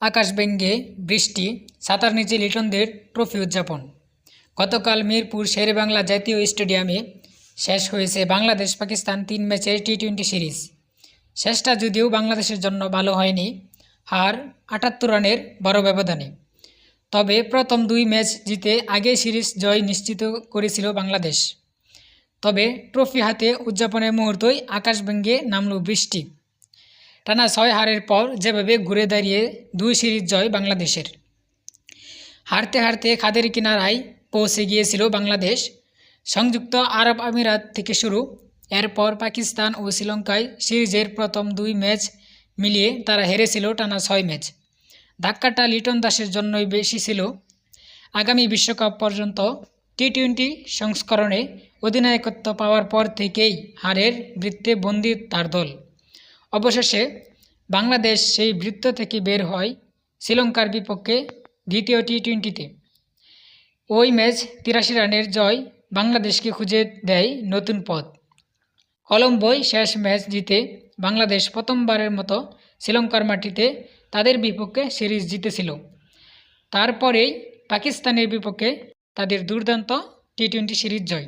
আকাশভেঙ্গে বৃষ্টি, সাঁতার নিচে লিটনদের ট্রফি উদযাপন। গতকাল মিরপুর শেরেবাংলা জাতীয় স্টেডিয়ামে শেষ হয়েছে বাংলাদেশ পাকিস্তান তিন ম্যাচের টি টোয়েন্টি সিরিজ। শেষটা যদিও বাংলাদেশের জন্য ভালো হয়নি, হার আটাত্তর রানের বড় ব্যবধানে। তবে প্রথম দুই ম্যাচ জিতে আগে সিরিজ জয় নিশ্চিত করেছিল বাংলাদেশ। তবে ট্রফি হাতে উদযাপনের মুহূর্তই আকাশভেঙ্গে নামল বৃষ্টি। টানা ছয় হারের পর যেভাবে ঘুরে দাঁড়িয়ে দুই সিরিজ জয় বাংলাদেশের। হারতে হারতে খাদের কিনারায় পৌঁছে গিয়েছিল বাংলাদেশ। সংযুক্ত আরব আমিরাত থেকে শুরু, এরপর পাকিস্তান ও শ্রীলঙ্কায় সিরিজের প্রথম দুই ম্যাচ মিলিয়ে তারা হেরেছিল টানা ছয় ম্যাচ। ধাক্কাটা লিটন দাসের জন্যই বেশি ছিল। আগামী বিশ্বকাপ পর্যন্ত টি টোয়েন্টি সংস্করণে অধিনায়কত্ব পাওয়ার পর থেকেই হারের বৃত্তে বন্দী তার দল। অবশেষে বাংলাদেশ সেই বৃত্ত থেকে বের হয় শ্রীলঙ্কার বিপক্ষে দ্বিতীয় টি টোয়েন্টিতে ওই ম্যাচ তিরাশি রানের জয় বাংলাদেশকে খুঁজে দেয় নতুন পথ। কলম্বোয় শেষ ম্যাচ জিতে বাংলাদেশ প্রথমবারের মতো শ্রীলঙ্কার মাটিতে তাদের বিপক্ষে সিরিজ জিতেছিল। তারপরেই পাকিস্তানের বিপক্ষে তাদের দুর্দান্ত টি টোয়েন্টি সিরিজ জয়।